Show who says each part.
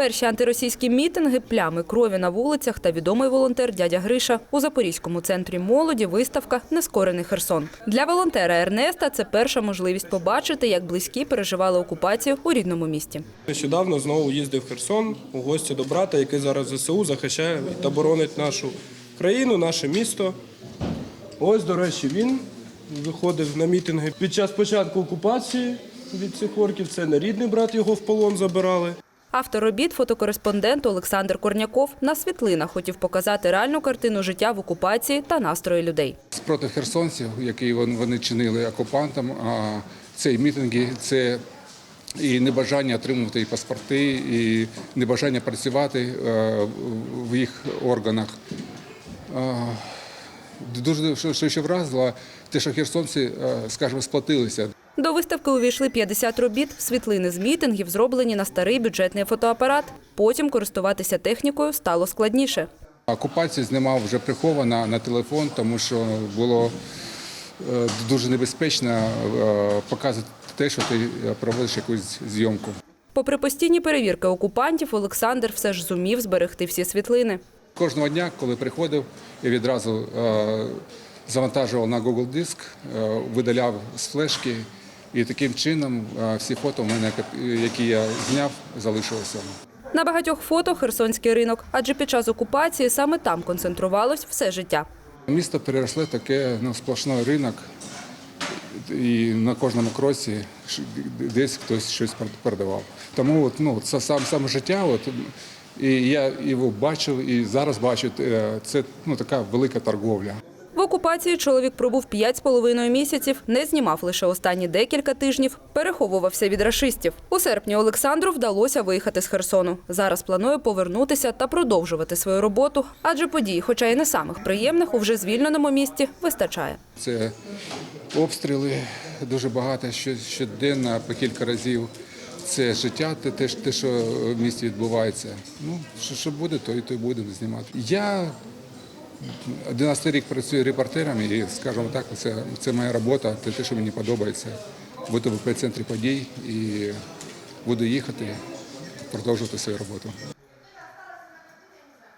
Speaker 1: Перші антиросійські мітинги, плями крові на вулицях та відомий волонтер дядя Гриша. У Запорізькому центрі молоді виставка Нескорений Херсон. Для волонтера Ернеста це перша можливість побачити, як близькі переживали окупацію у рідному місті.
Speaker 2: Нещодавно знову їздив в Херсон у гості до брата, який зараз ЗСУ захищає та боронить нашу країну, наше місто. Ось, до речі, він виходив на мітинги під час початку окупації від цих орків. Це не рідний брат, його в полон забирали.
Speaker 1: Автор робіт, фотокореспондент Олександр Корняков на світлинах хотів показати реальну картину життя в окупації та настрої людей.
Speaker 3: Проти херсонців, які вони чинили окупантам, ці мітинги це і небажання отримувати і паспорти, і небажання працювати е, в їх органах. Дуже що ще вразило, те, що херсонці, е, скажімо, сплатилися.
Speaker 1: До виставки увійшли 50 робіт, світлини з мітингів, зроблені на старий бюджетний фотоапарат. Потім користуватися технікою стало складніше.
Speaker 3: Окупацію знімав вже приховано на телефон, тому що було е, дуже небезпечно е, показувати те, що ти проводиш якусь зйомку.
Speaker 1: Попри постійні перевірки окупантів, Олександр все ж зумів зберегти всі світлини.
Speaker 3: Кожного дня, коли приходив, я відразу е, завантажував на Google диск, видаляв з флешки, і таким чином всі фото, в мене, які я зняв, залишилися.
Speaker 1: На багатьох фото Херсонський ринок, адже під час окупації саме там концентрувалось все життя.
Speaker 3: Місто переросло таке ну, сплошний ринок, і на кожному кроці десь хтось щось продавав. Тому от, ну, це сам, саме життя. От, і я його бачив, і зараз бачу, е, це ну, така велика торговля.
Speaker 1: Окупації чоловік пробув 5,5 місяців, не знімав лише останні декілька тижнів, переховувався від рашистів. У серпні Олександру вдалося виїхати з Херсону. Зараз планує повернутися та продовжувати свою роботу, адже подій, хоча й не самих приємних, у вже звільненому місті вистачає.
Speaker 3: Це обстріли дуже багато що- щоденно, по кілька разів. Це життя, те, те, те, що в місті відбувається. Ну, що, що буде, то і то будемо знімати. Я 11 рік працюю репортером і, скажімо так, це, це моя робота, це те, що мені подобається. Буду в епіцентрі подій і буду їхати, продовжувати свою роботу.